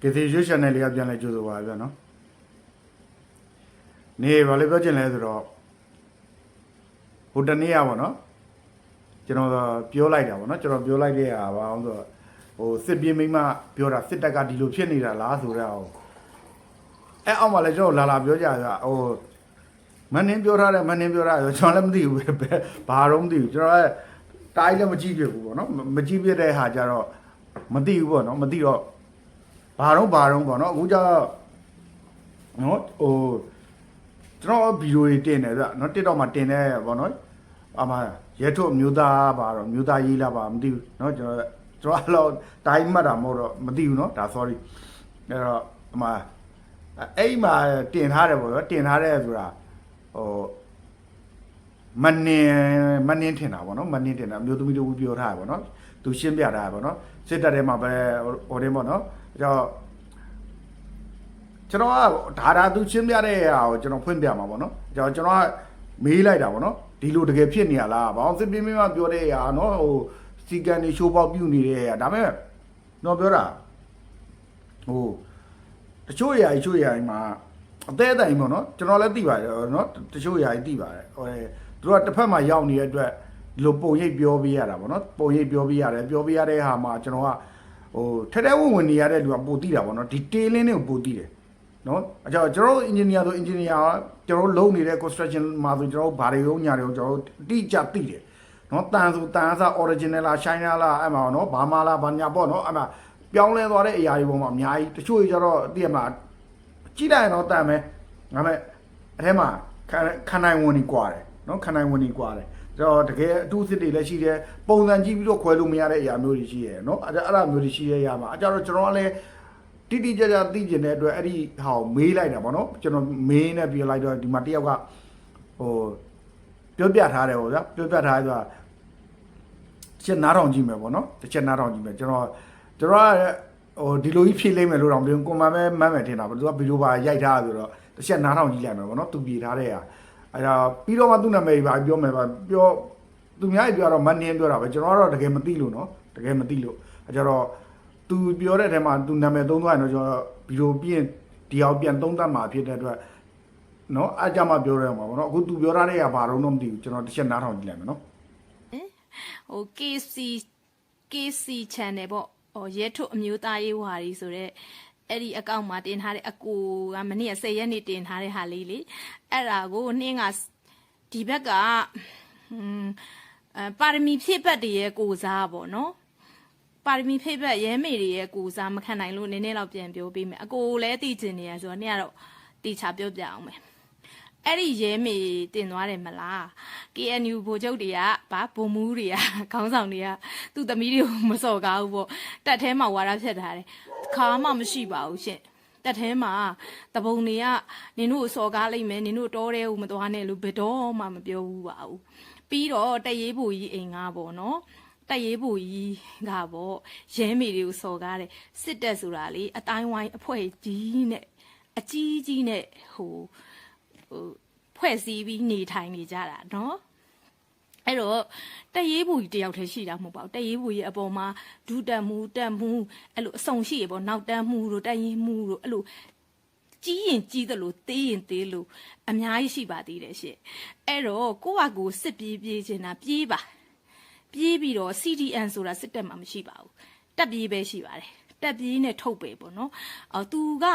ကစီရွှေ channel လေးကပြန်လဲကြိုးဆိုပါဗျာနော်နေဘာလို့ပြောချင်လဲဆိုတော့ဟိုတနေ့อ่ะဗောနော်ကျွန်တော်ပြောလိုက်တာဗောနော်ကျွန်တော်ပြောလိုက်တဲ့ဟာဘာအောင်ဆိုတော့ဟိုစစ်ပြေးမိမပြောတာစစ်တပ်ကဒီလိုဖြစ်နေတာလားဆိုတော့အဲအောင်မလဲကျွန်တော်လာလာပြောကြရဟိုမင်းင်းပြောထားတယ်မင်းင်းပြောထားတယ်ကျွန်တော်လည်းမသိဘူးပဲဘာတော့မသိဘူးကျွန်တော်လည်းတိုင်းလည်းမကြည့်ပြဘူးဗောနော်မကြည့်ပြတဲ့ဟာကြတော့မသိဘူးဗောနော်မသိတော့ ဘာတော့ဘာတော့ပေါ့နော်အခုကျတော့နော်ဟိုကျွန်တော်ဗီဒီယိုတွေတင်တယ်ဗျနော် TikTok မှာတင်တယ်ပေါ့နော်အမရဲထုတ်မျိုးသားပါတော့မျိုးသားရေးလာပါမသိဘူးနော်ကျွန်တော်ကျွန်တော်အဲ့လိုတိုင်းမှတ်တာမဟုတ်တော့မသိဘူးနော်ဒါ sorry အဲ့တော့အမအဲ့မှာတင်ထားတယ်ပေါ့နော်တင်ထားတယ်ဆိုတာဟိုမနင်မနင်ထင်တာပေါ့နော်မနင်ထင်တာအမျိုးသမီးတို့ပြောထားတယ်ပေါ့နော်သူရှင်းပြထားတယ်ပေါ့နော်စစ်တပ်ထဲမှာပဲဟိုတင်းပေါ့နော် အဲ့တော့ ကျွန်တော်ကဒါဒါသူရှင်းပြတဲ့ဟာကိုကျွန်တော်ဖွင့်ပြမှာပေါ့နော်ကျွန်တော်ကျွန်တော်ကမေးလိုက်တာပေါ့နော်ဒီလိုတကယ်ဖြစ်နေရလားဘာအောင်စစ်ပြင်းပြင်းမပြောတဲ့ဟာနော်ဟိုစီကန်နေရှိုးပေါက်ပြုတ်နေတဲ့ဟာဒါပေမဲ့တော့ပြောတာဟိုတချို့ຢာကြီးချို့ຢာကြီးမှာအသေးအတိုင်ပေါ့နော်ကျွန်တော်လည်းသိပါတယ်နော်တချို့ຢာကြီးသိပါတယ်ဟိုသူတို့ကတစ်ဖက်မှာရောက်နေတဲ့အတွက်ဒီလိုပုံရိပ်ပြောပေးရတာပေါ့နော်ပုံရိပ်ပြောပေးရတယ်ပြောပေးရတဲ့ဟာမှာကျွန်တော်က ဟိုထက်ထဲဝင်ဝင်နေရတဲ့လူကပိုတိတာပေါ့နော်ဒီ tailing တွေကိုပိုတိတယ်နော်အကြောကျွန်တော်တို့ engineer ဆို engineer ကျွန်တော်တို့လုပ်နေတဲ့ construction မှာဆိုကျွန်တော်တို့ဘာတွေရောညာတွေရောကျွန်တော်တို့တိကျသိတယ်နော်တန်ဆိုတန်စား original လား china လားအဲ့မှာနော်ဘာမာလားဘာညာပေါ့နော်အဲ့မှာပြောင်းလဲသွားတဲ့အရာတွေပေါ်မှာအများကြီးတချို့ကြတော့အတိအမှကြည့်လိုက်ရင်တော့တန်မယ်ငါမဲ့အထဲမှာခန္ဓာဝင်ကြီးကွာတယ်နော်ခန္ဓာဝင်ကြီးကွာတယ် တော်တကယ်အထူးစစ်တွေလည်းရှိတယ်ပုံစံကြည့်ပြီးတော့ခွဲလို့မရတဲ့အရာမျိုးတွေရှိရတယ်နော်အဲ့ဒါအဲ့ဒါမျိုးတွေရှိတဲ့အရာမှာအကြတော့ကျွန်တော်ကလည်းတိတိကျကျသိကျင်တဲ့အတွက်အဲ့ဒီဟာကိုမေးလိုက်တာဗောနော်ကျွန်တော်မေးနေပြလိုက်တော့ဒီမှာတယောက်ကဟိုပြောပြထားတယ်ဗောဗျာပြောပြထားတယ်ဆိုတာတစ်ချက်နားထောင်ကြည့်မယ်ဗောနော်တစ်ချက်နားထောင်ကြည့်မယ်ကျွန်တော်ကျွန်တော်ကဟိုဒီလိုကြီးဖြည့်လိုက်မယ်လို့တော့မပြောကိုမမဲမမ်းမယ်ထင်တာဗောသူကဗီဒီယိုပါရိုက်ထားဆိုတော့တစ်ချက်နားထောင်ကြည့်လိုက်မယ်ဗောနော်သူပြေထားတဲ့ဟာ အဲ့ဒါပြီးတော့မှသူ့နာမည်ကြီးပါပြောမယ်ပါပြောသူများကြီးပြောတော့မန်နင်းပြောတာပဲကျွန်တော်ကတော့တကယ်မသိလို့နော်တကယ်မသိလို့အဲကြတော့သူပြောတဲ့အထဲမှာသူနာမည်သုံးသွားရင်တော့ကျွန်တော်ဗီဒီယိုပြင်းဒီအောင်ပြန်သုံးသပ်မှာဖြစ်တဲ့အတွက်နော်အားကြမှာပြောရမှာပေါ့နော်အခုသူပြောထားတဲ့ကဘာတော့မသိဘူးကျွန်တော်တစ်ချက်နားထောင်ကြည့်လိုက်မယ်နော်ဟို KC KC channel ပေါ့ဟိုရဲထုတ်အမျိုးသားရေးဝါရီဆိုတော့ အဲ့ဒီအကောင့်မှာတင်ထားတဲ့အကိုကမနေ့က10ရက်နေ့တင်ထားတဲ့ဟာလေးလေအဲ့ဒါကိုနှင်းကဒီဘက်ကဟွန်းအပါရမီဖြည့်ပတ်တည်းရဲ့ကိုစားပေါ့နော်ပါရမီဖိတ်ဘက်ရဲမေတွေရဲ့ကိုစားမခံနိုင်လို့နည်းနည်းတော့ပြန်ပြောပေးမယ်အကိုလည်းသိကျင်နေရဆိုတော့နေ့ကတော့တီချာပြောပြအောင်မယ် အဲ့ဒီရဲမေတင်သွားတယ်မလား KNU ဗိုလ်ချုပ်တွေကဗာဗိုလ်မှူးတွေကခေါင်းဆောင်တွေကသူ့သမီးတွေကိုမစော်ကားဘူးပေါ့တက်ထဲမှာဝါရဖြတ်ထားတယ်ခါမှမရှိပါဘူးရှင့်တက်ထဲမှာတပုံတွေကနင်တို့ကိုစော်ကားလိုက်မယ်နင်တို့တောထဲကိုမသွားနဲ့လို့ဘယ်တော့မှမပြောဘူးပါဘူးပြီးတော့တရေးဘူကြီးအိမ်ကားပေါ့နော်တက်ရေးဘူကြီးကပေါ့ရဲမေတွေကိုစော်ကားတယ်စစ်တက်ဆိုတာလေအတိုင်းဝိုင်းအဖွဲ့ကြီးနဲ့အကြီးကြီးနဲ့ဟိုဟို ဖွဲ့စည်းပြီးနေထိုင်နေကြတာနော်အဲ့တော့တရေးဘူးကြီးတယောက်တည်းရှိတာမဟုတ်ပါဘူးတရေးဘူးကြီးအပေါ်မှာဒူးတက်မှုတက်မှုအဲ့လိုအဆုံရှိရပေါ့နောက်တက်မှုတို့တက်ရင်မှုတို့အဲ့လိုကြီးရင်ကြီးသလိုသေးရင်သေးလို့အများကြီးရှိပါသေးတယ်ရှင့်အဲ့တော့ကိုယ့်ဟာကိုယ်စစ်ပြေးပြေးချင်တာပြေးပါပြေးပြီးတော့ CDN ဆိုတာစစ်တက်မှာမရှိပါဘူးတက်ပြေးပဲရှိပါတယ်တက်ပြေးနဲ့ထုတ်ပဲပေါ့နော်အော်သူက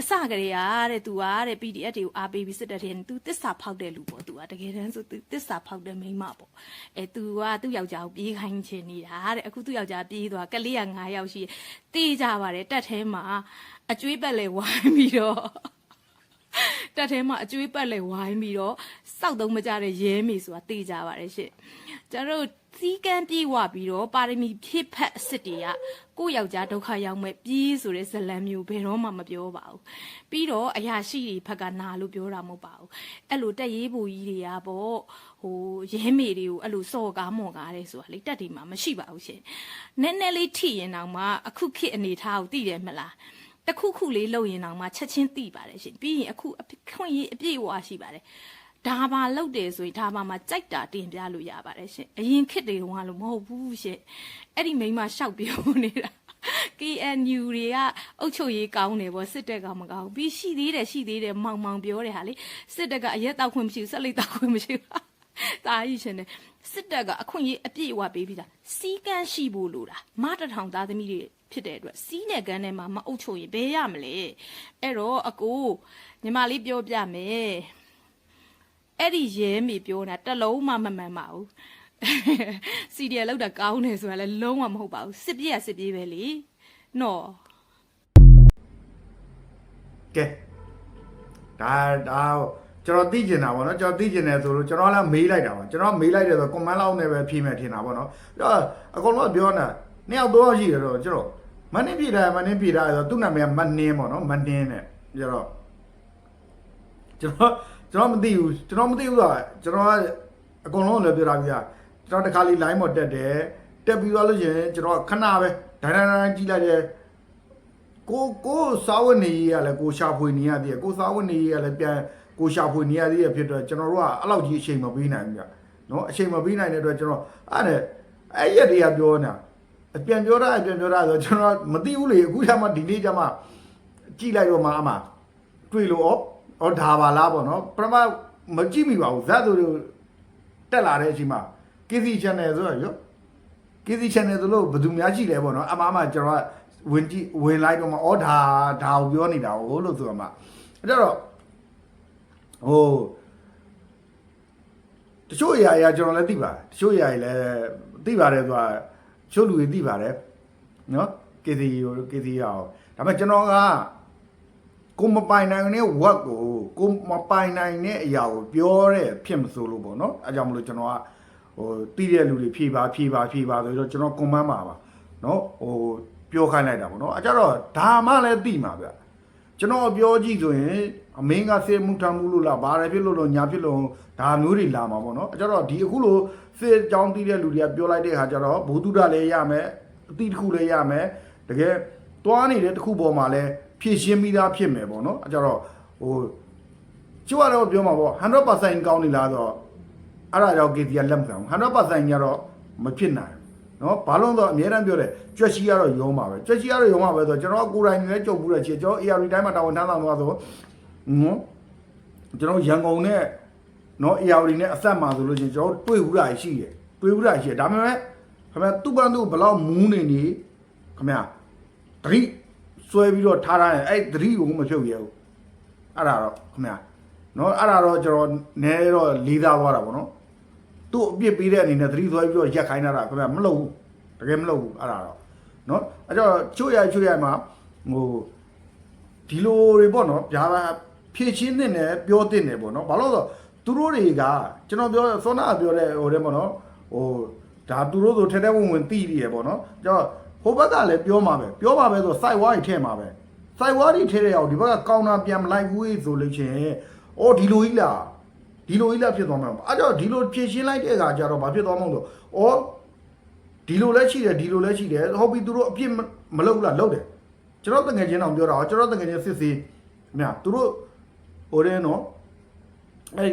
အစကလေးအားတဲ့သူကတဲ့ PDF တွေကိုအားပေးပြီးစစ်တပ်ထဲသူတစ္ဆာဖောက်တဲ့လူပေါ့သူကတကယ်တမ်းဆိုသူတစ္ဆာဖောက်တဲ့မိန်းမပေါ့အဲသူကသူ့ယောက်ျားကိုပြေးခိုင်းချင်နေတာတဲ့အခုသူ့ယောက်ျားပြေးသွားကလေးက9ယောက်ရှိတေးကြပါတယ်တက်ထဲမှာအကျွေးပက်လေဝိုင်းပြီးတော့ တက်ထဲမှာအကျွေးပတ်လဲဝိုင်းပြီးတော့စောက်သုံးမကြတဲ့ရဲမေဆိုတာသိကြပါတယ်ရှင့်ကျွန်တော်တို့စီကန်းပြေးဝပြီးတော့ပါရမီဖြစ်ဖက်အစ်စ်တွေကကိုယ့်ယောက်ျားဒုက္ခရောက်မဲ့ပြေးဆိုတဲ့ဇလံမျိုးဘယ်တော့မှမပြောပါဘူးပြီးတော့အရာရှိတွေဘက်ကနာလို့ပြောတာမဟုတ်ပါဘူးအဲ့လိုတက်ရေးဘူကြီးတွေကပေါ့ဟိုရဲမေတွေကိုအဲ့လိုစော်ကားမော်ကားတယ်ဆိုတာလေတက်တွေမှာမရှိပါဘူးရှင်နည်းနည်းလေးထိရင်တော့မှအခုခေတ်အနေထားကိုသိတယ်မလား တခုခုလေးလုပ်ရင်တော့မှချက်ချင်းသိပါတယ်ရှင်ပြီးရင်အခုအပြခွင့်ရေးအပြည့်အဝရှိပါတယ်ဒါပါလုပ်တယ်ဆိုရင်ဒါပါမှာကြိုက်တာတင်ပြလို့ရပါတယ်ရှင်အရင်ခစ်တွေတုန်းကလို့မဟုတ်ဘူးရှင်အဲ့ဒီမိန်းမရှောက်ပြောနေတာ KNU တွေကအုတ်ချုပ်ရေးကောင်းတယ်ဗောစစ်တပ်ကမကောင်းဘူးပြီးရှိသေးတယ်ရှိသေးတယ်မောင်မောင်ပြောတယ်ဟာလေစစ်တပ်ကအရက်တောက်ခွင့်မရှိဘူးဆက်လက်တောက်ခွင့်မရှိဘူးဒါကြီးရှင်တယ်စစ်တပ်ကအခွင့်အရေးအပြည့်အဝပေးပြီးသားစီကန်းရှိဖို့လိုတာမတထောင်သားသမီးတွေ ဖြစ်တဲ့အတွက်စီးနဲ့ကန်းထဲမှာမအုပ်ချုပ်ရင်ဘယ်ရမလဲအဲ့တော့အကိုညီမလေးပြောပြမယ်အဲ့ဒီရဲမိပြောတာတစ်လုံးမှမမှန်ပါဘူးစီဒီလောက်တာကောင်းတယ်ဆိုတာလည်းလုံးဝမဟုတ်ပါဘူးစစ်ပြေးရစစ်ပြေးပဲလေနော်ကဲဒါဒါကျွန်တော်သိကျင်တာဗောနော်ကျွန်တော်သိကျင်တယ်ဆိုလို့ကျွန်တော်လည်းမေးလိုက်တာပါကျွန်တော်မေးလိုက်တယ်ဆို comment လောက်နဲ့ပဲဖြေမယ်ထင်တာဗောနော်အဲ့တော့အကုန်လုံးကပြောနေတာနှစ်ယောက်တော့ရှိတယ်တော့ကျွန်တော် မနှင်းပြတာမနှင်းပြတာဆိုသူ့နာမည်ကမနှင်းဗောနော်မနှင်းနဲ့ကျတော့ကျွန်တော်ကျွန်တော်မသိဘူးကျွန်တော်မသိဘူးဆိုတော့ကျွန်တော်ကအကုန်လုံးလည်းပြောတာပြကျွန်တော်တခါလေး line ပေါ်တက်တယ်တက်ပြီးတော့လို့ရှိရင်ကျွန်တော်ခဏပဲဒိုင်ဒိုင်ဒိုင်ကြည့်လိုက်တယ်ကိုကိုစားဝတ်နေရေးကလည်းကိုရှာဖွေနေရသေးတယ်ကိုစားဝတ်နေရေးကလည်းပြန်ကိုရှာဖွေနေရသေးတယ်ဖြစ်တော့ကျွန်တော်တို့ကအဲ့လောက်ကြီးအချိန်မပေးနိုင်ဘူးကြနော်အချိန်မပေးနိုင်တဲ့အတွက်ကျွန်တော်အဲ့ဒါအဲ့ရက်တွေကပြောနေတာ အပြန်ပြောတာအပြန်ပြောတာဆိုကျွန်တော်မသိဘူးလေအခုကျမှဒီနေ့ကျမှကြည့်လိုက်တော့မှအမှတွေ့လို့ဩဩဒါပါလားပေါ့နော်ပထမမကြည့်မိပါဘူးဇက်သူတို့တက်လာတဲ့အချိန်မှာ KC channel ဆိုတော့ရော KC channel ဆိုလို့ဘယ်သူများရှိလဲပေါ့နော်အမှအမှကျွန်တော်ကဝင်ကြည့်ဝင်လိုက်တော့မှဩဒါဒါကိုပြောနေတာဟိုလို့ဆိုတော့မှအဲ့တော့ဟိုတချို့အရာအရာကျွန်တော်လည်းသိပါတယ်တချို့အရာတွေလည်းသိပါတယ်ဆိုတာတ ချို့လူတွေသိပါတယ်နော်ကေစီရောကေစီရောဒါပေမဲ့ကျွန်တော်ကကိုမပိုင်နိုင်တဲ့ work ကိုကိုမပိုင်နိုင်တဲ့အရာကိုပြောတဲ့ဖြစ်မစိုးလို့ပေါ့နော်အဲကြောင့်မလို့ကျွန်တော်ကဟိုတီးတဲ့လူတွေဖြေပါဖြေပါဖြေပါဆိုတော့ကျွန်တော် comment ပါပါနော်ဟိုပြောခိုင်းလိုက်တာပေါ့နော်အဲကြတော့ဒါမှလည်းသိမှာဗျ ကျွန်တော်ပြောကြည့်ဆိုရင်အမင်းကစေမှုထမ်းမှုလို့လားဘာတွေဖြစ်လို့လို့ညာဖြစ်လို့ဒါမျိုးတွေလာမှာပေါ့နော်အဲ့တော့ဒီအခုလို့စေအကြောင်းသိတဲ့လူတွေကပြောလိုက်တဲ့အခါကျတော့ဘုသူဒ္ဓလည်းရမယ်အတိတစ်ခုလည်းရမယ်တကယ်သွားနေတဲ့တစ်ခုပေါ်မှာလည်းဖြည့်ရှင်းပြီးသားဖြစ်မယ်ပေါ့နော်အဲ့တော့ဟိုကျွတ်တော့ပြောမှာပေါ့100%ကောင်းနေလားဆိုတော့အဲ့ဒါကြောင့် KT ကလက်မခံဘူး100%ကတော့မဖြစ်နိုင် နော်ဘာလို့တော့အများတန်းပြောတယ်ကြွက်ရှိကတော့ရုံးပါပဲကြွက်ရှိကတော့ရုံးပါပဲဆိုတော့ကျွန်တော်ကိုယ်တိုင်လည်းကြုံဘူးတဲ့ချေကျွန်တော် AR တိုင်းမှာတာဝန်ထမ်းဆောင်သွားဆိုနော်ကျွန်တော်ရန်ကုန်နဲ့နော် AR နဲ့အဆက်မှာဆိုလို့ချင်းကျွန်တော်တွေ့ဘူးတာရှိတယ်တွေ့ဘူးတာရှိတယ်ဒါပေမဲ့ခင်ဗျာသူ့ပန်းသူ့ဘလောက်မူးနေနေခင်ဗျာတတိဆွဲပြီးတော့ထားထားရင်အဲ့တတိကိုမဖြုတ်ရဘူးအဲ့ဒါတော့ခင်ဗျာနော်အဲ့ဒါတော့ကျွန်တော်နဲတော့လေးစားသွားတာပေါ့နော် သူ့အပြစ်ပေးတဲ့အနေနဲ့သတိသွဲပြီးတော့ရက်ခိုင်းတာခင်ဗျမလုပ်ဘူးတကယ်မလုပ်ဘူးအဲ့ဒါတော့နော်အဲ့တော့ချို့ရချို့ရမှာဟိုဒီလိုတွေပေါ့နော်ဗျာဖြည့်ချင်းတဲ့နဲ့ပြောတဲ့နဲ့ပေါ့နော်ဘာလို့လဲဆိုတော့သူတို့တွေကကျွန်တော်ပြောစောနာပြောတဲ့ဟိုတဲ့ပေါ့နော်ဟိုဒါသူတို့ဆိုထဲထဲဝင်ဝင်တီးပြီးရပေါ့နော်ကျွန်တော်ဟိုဘက်ကလည်းပြောမှာပဲပြောမှာပဲဆိုစိုက်ဝါးကြီးထဲမှာပဲစိုက်ဝါးကြီးထဲတဲ့အောင်ဒီဘက်ကကောင်တာပြန်မလိုက်ဘူးဆိုလို့ချင်းအော်ဒီလိုကြီးလား ဒီလိုကြီးလက်ဖြစ်သွားမှာပေါ့အဲကြောင့်ဒီလိုဖြည့်ရှင်းလိုက်တဲ့အခါကျတော့ဘာဖြစ်သွားမှာလဲဆိုဩဒီလိုလည်းရှိတယ်ဒီလိုလည်းရှိတယ်ဟုတ်ပြီသူတို့အပြစ်မမလုပ်ဘူးလားလုပ်တယ်ကျွန်တော်တငယ်ချင်းအောင်ပြောတာဟောကျွန်တော်တငယ်ချင်းစစ်စီမြတ်သူတို့ဟိုတဲ့နော်အဲ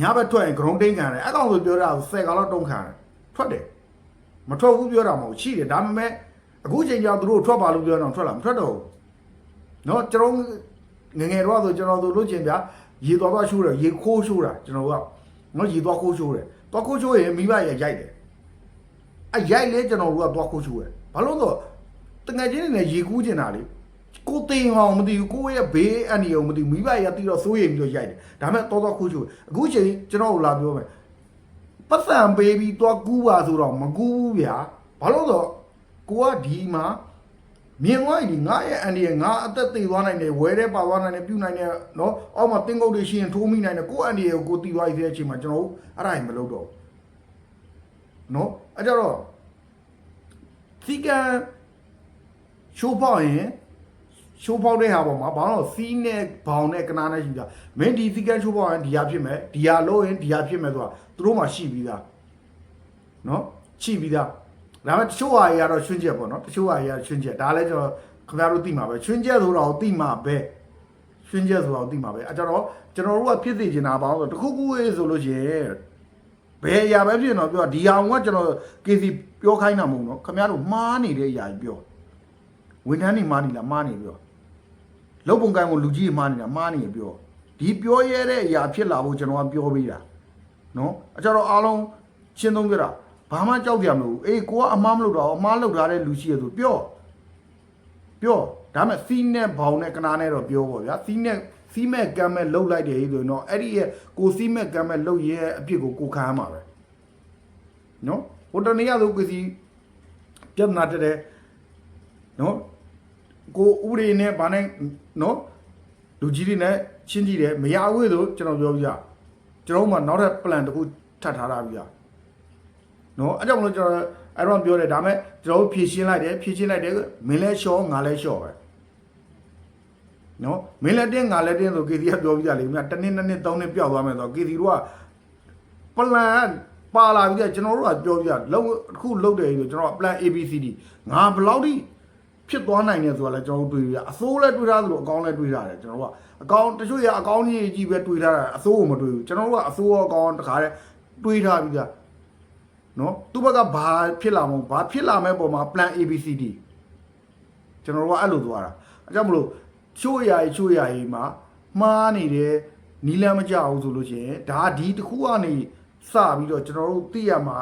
ညဘက်ထွက်ရင်ဂရုံးတိန်ခံတယ်အဲကောင်ဆိုပြောတာဆယ်ကောင်လောက်တုံးခံတယ်ထွက်တယ်မထွက်ဘူးပြောတာမဟုတ်ရှိတယ်ဒါပေမဲ့အခုချိန်ကျတော့သူတို့ထွက်ပါလို့ပြောတော့ထွက်လာမထွက်တော့ဘူးနော်ကျွန်တော်ငယ်ငယ်တော့ဆိုကျွန်တော်တို့လို့ချင်းဗျာ ရေသွားသွားရှိုးတယ်ရေခိုးရှိုးတာကျွန်တော်ကနော်ရေသွားခိုးရှိုးတယ်သွားခိုးရှိုးရင်မိဘရရိုက်တယ်အဲရိုက်လေကျွန်တော်တို့ကသွားခိုးရှိုးတယ်ဘာလို့လဲဆိုတော့တငယ်ချင်းတွေနဲ့ရေကူးကျင်တာလေကိုတင်အောင်မသိဘူးကိုရဲ့ဘေးအန်ဒီအောင်မသိဘူးမိဘရတီတော့စိုးရိမ်ပြီးတော့ရိုက်တယ်ဒါမဲ့သွားသွားခိုးရှိုးအခုချိန်ကျွန်တော်တို့လာပြောမယ်ပတ်စံပေးပြီးသွားကူးပါဆိုတော့မကူးဘူးဗျာဘာလို့လဲဆိုတော့ကိုကဒီမှာ မြင်သွားရင်ငါရဲ့အန်ဒီရဲ့ငါအသက်သေသွားနိုင်တယ်ဝဲတဲ့ပါသွားနိုင်တယ်ပြုတ်နိုင်တယ်နော်အောက်မှာတင်းကုတ်တွေရှိရင်ထိုးမိနိုင်တယ်ကိုအန်ဒီရဲ့ကိုတီသွားရတဲ့အချိန်မှာကျွန်တော်တို့အဲ့ဒါကြီးမလုပ်တော့ဘူးနော်အဲ့ကြတော့စီကန်ရှိုးပေါက်ရင်ရှိုးပေါက်တဲ့ဟာပေါ်မှာဘာလို့စီးနဲ့ဘောင်နဲ့ကနာနဲ့ရှိတာမင်းဒီစီကန်ရှိုးပေါက်ရင်ဒီဟာဖြစ်မယ်ဒီဟာလို့ရင်ဒီဟာဖြစ်မယ်ဆိုတာသူတို့မှရှိပြီးသားနော်ရှိပြီးသား ဒါပေမဲ့တချို့ဟာတွေကတော့ချွင်းချက်ပေါ့နော်တချို့ဟာတွေကတော့ချွင်းချက်ဒါလည်းကျွန်တော်ခင်ဗျားတို့သိမှာပဲချွင်းချက်ဆိုတော့သိမှာပဲချွင်းချက်ဆိုတော့သိမှာပဲအဲကြတော့ကျွန်တော်တို့ကဖြစ်သိချင်တာပါဆိုတခုခုရေးဆိုလို့ရှိရင်ဘယ်အရာပဲဖြစ်တော့ပြောဒီအောင်ကကျွန်တော် KC ပြောခိုင်းတာမဟုတ်နော်ခင်ဗျားတို့မှားနေတဲ့အရာကြီးပြောဝန်ထမ်းတွေမားနေလားမားနေပြောလုတ်ပုံကံကိုလူကြီးတွေမားနေတာမားနေပြောဒီပြောရတဲ့အရာဖြစ်လာဖို့ကျွန်တော်ကပြောပေးတာနော်အကြတော့အားလုံးရှင်းသုံးပြတာ ဘာမှကြောက်ကြမလို့အေးကိုကအမားမလုပ်တော့အမားလုပ်ထားတဲ့လူရှိရဆိုပြောပြောဒါမဲ့စီးနဲ့ဘောင်နဲ့ကနာနဲ့တော့ပြောပေါ့ဗျာစီးနဲ့စီးမဲ့ကမ်းမဲ့လှုပ်လိုက်တယ်ဆိုရင်တော့အဲ့ဒီရဲ့ကိုစီးမဲ့ကမ်းမဲ့လှုပ်ရဲအပြစ်ကိုကိုခံရမှာပဲနော်ဟိုတနေ့ရဆိုကိုစီပြဿနာတက်တယ်နော်ကိုဥရိနဲ့ဗာနဲ့နော်လူကြီးတွေနဲ့ချင်းကြည့်တယ်မရဘူးဆိုကျွန်တော်ပြောပြကျွန်တော်မှနောက်ထပ် plan တစ်ခုထပ်ထားတာပြ နော်အဲ့ကြောင့်မလို့ကျွန်တော်အဲ့တော့ပြောတယ်ဒါမဲ့ကျွန်တော်ဖြည့်ရှင်းလိုက်တယ်ဖြည့်ရှင်းလိုက်တယ်မင်းလဲရှော့ငါလဲရှော့ပဲနော်မင်းလဲတင်းငါလဲတင်းဆိုကေစီကပြောပြကြလေမြတ်တစ်နှစ်နှစ်နှစ်သုံးနှစ်ပျောက်သွားမယ်ဆိုတော့ကေစီတို့က plan ပါလာပြီတဲ့ကျွန်တော်တို့ကပြောပြလုံးတစ်ခုလုံးတယ်ဆိုကျွန်တော်က plan ABCD ငါဘယ်လောက်ထိဖြစ်သွားနိုင်တယ်ဆိုတာလဲကျွန်တော်တို့တွေးပြအစိုးလဲတွေးထားသလိုအကောင်းလဲတွေးထားတယ်ကျွန်တော်တို့ကအကောင်းတချို့ရအကောင်းကြီးကြီးပဲတွေးထားတာအစိုးကိုမတွေးဘူးကျွန်တော်တို့ကအစိုးရောအကောင်းတခါတည်းတွေးထားပြီကြ နော်သူ့ဘက်ကဘာဖြစ်လာမလို့ဘာဖြစ်လာမဲ့ပုံမှာ plan ABCD ကျွန်တော်တို့ကအဲ့လိုသွားတာအဲကြောင့်မလို့ချို့ရာကြီးချို့ရာကြီးမှာမှားနေတယ်နီလန်းမကြဘူးဆိုလို့ရှိရင်ဒါဒီတစ်ခုကနေစပြီးတော့ကျွန်တော်တို့သိရမှာ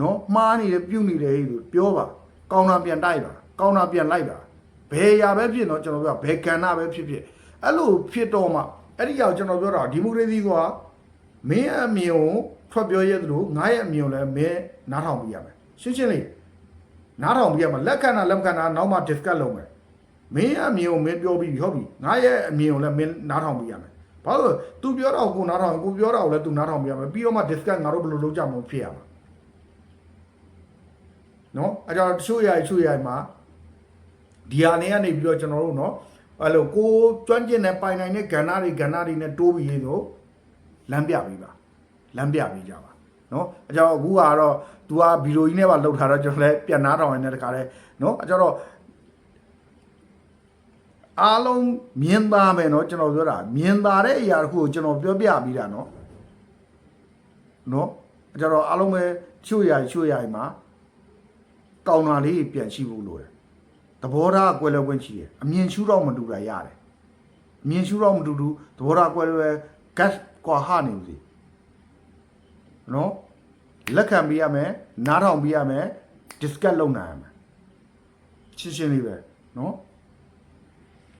နော်မှားနေတယ်ပြုတ်နေတယ်လို့ပြောပါကောင်းတာပြန်တိုက်ပါကောင်းတာပြန်လိုက်ပါဘယ်ရာပဲဖြစ်တော့ကျွန်တော်ပြောဘယ်ကဏ္ဍပဲဖြစ်ဖြစ်အဲ့လိုဖြစ်တော့မှအဲ့ဒီရောက်ကျွန်တော်ပြောတာဒီမိုကရေစီကမင်းအမြင်ကို ထွက်ပြောရဲသလိုငါရဲ့အမြင်ကိုလည်းမင်းနားထောင်ပြရမယ်ရှင်းရှင်းလေးနားထောင်ပြရမှာလက်ခံတာလက်မခံတာနောက်မှ discuss လုပ်မယ်မင်းအမြင်ကိုမင်းပြောပြီးပြီဟုတ်ပြီငါရဲ့အမြင်ကိုလည်းမင်းနားထောင်ပြရမယ်ဘာလို့လဲ तू ပြောတာကိုကိုနားထောင်ကိုပြောတာကိုလည်း तू နားထောင်ပြရမယ်ပြီးတော့မှ discuss ငါတို့ဘယ်လိုလုပ်ကြမလို့ဖြစ်ရမှာနော်အဲကြောင့်တချို့အရာတချို့အရာမှာဒီဟာနေကနေပြီးတော့ကျွန်တော်တို့နော်အဲ့လိုကိုကျွမ်းကျင်တဲ့ပိုင်နိုင်တဲ့ကဏ္ဍတွေကဏ္ဍတွေနဲ့တိုးပြီးရေးတော့လမ်းပြပြီးပါ လမ်းပြပေးကြပါနော်အကြောင်းအခုကတော့ तू ကဗီဒီယိုကြီးနဲ့ပါလှုပ်ထားတော့ကျွန်တော်လည်းပြန်နားထောင်နေတဲ့တခါလဲနော်အကြောင်းတော့အားလုံးမြင်သားမယ်နော်ကျွန်တော်ပြောတာမြင်သားတဲ့အရာတစ်ခုကိုကျွန်တော်ပြောပြပြီးတာနော်နော်အကြောင်းတော့အားလုံးပဲချွတ်ရချွတ်ရမှာကောင်းတာလေးပြန်ရှိဖို့လိုတယ်သဘောထားအကွဲလဲဝင်ရှိတယ်အမြင်ရှုတော့မတူတာရတယ်မြင်ရှုတော့မတူတူသဘောထားအကွဲလဲ gas ကွာဟနေဦးစီ နော်လက်ခံပေးရမယ်နားထောင်ပေးရမယ် discuss လုပ်နိုင်ရမယ်ရှင်းရှင်းလေးပဲနော်